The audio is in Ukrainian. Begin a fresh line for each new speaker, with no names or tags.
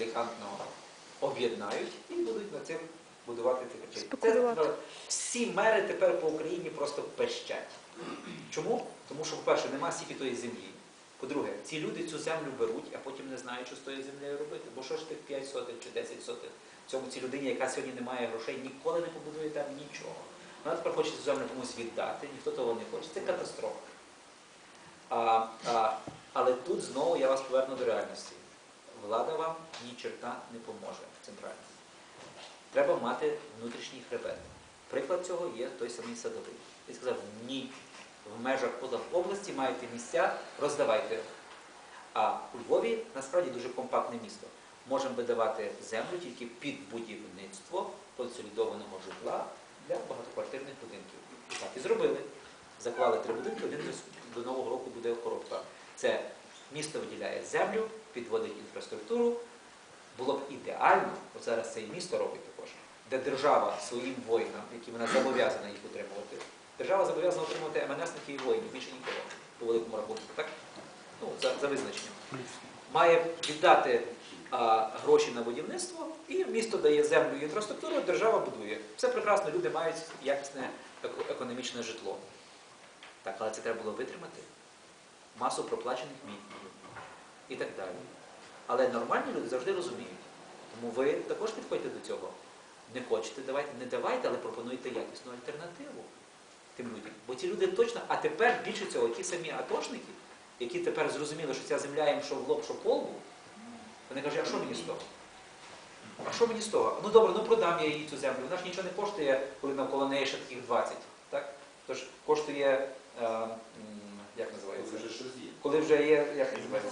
елегантно об'єднають і будуть над цим будувати. Це, ну, всі мери тепер по Україні просто пещать. Чому? Тому що, по-перше, нема стільки тої землі. По-друге, ці люди цю землю беруть, а потім не знають, що з тою землею робити. Бо що ж тих 5 сотих чи 10 сотих цьому цій людині, яка сьогодні не має грошей, ніколи не побудує там нічого. Вона тепер хоче цю землю комусь віддати, ніхто того не хоче. Це катастрофа. А, а, але тут знову я вас поверну до реальності. Влада вам ні черта не поможе центральна. Треба мати внутрішній хребет. Приклад цього є той самий садовий. Він сказав, ні, в межах області маєте місця, роздавайте. А у Львові насправді дуже компактне місто. Можемо видавати землю тільки під будівництво консолідованого житла для багатоквартирних будинків. І так і зробили. Заклали три будинки, один до Нового року буде коробка. Це місто виділяє землю, підводить інфраструктуру. Було б ідеально, от зараз це і місто робить також, де держава своїм воїнам, які вона зобов'язана їх утримувати, держава зобов'язана утримувати МНСників і воїнів, більше нікого, по великому рахунку, так? Ну, за, за визначенням. Має віддати а, гроші на будівництво, і місто дає землю і інфраструктуру, держава будує. Все прекрасно, люди мають якісне економічне житло. Так, але це треба було витримати. Масу проплачених мітингів і так далі. Але нормальні люди завжди розуміють. Тому ви також підходьте до цього. Не хочете, давайте, не давайте, але пропонуйте якісну альтернативу тим людям. Бо ці люди точно, а тепер більше цього, ті самі атошники, які тепер зрозуміли, що ця земля їм що в лоб, що в колбу, вони кажуть, а що мені з того? А що мені з того? Ну добре, ну продам я їй цю землю. Вона ж нічого не коштує, коли навколо неї ще таких 20. Так? Тож коштує, е, м, як називається?
Це вже є.
Коли вже є, як називається?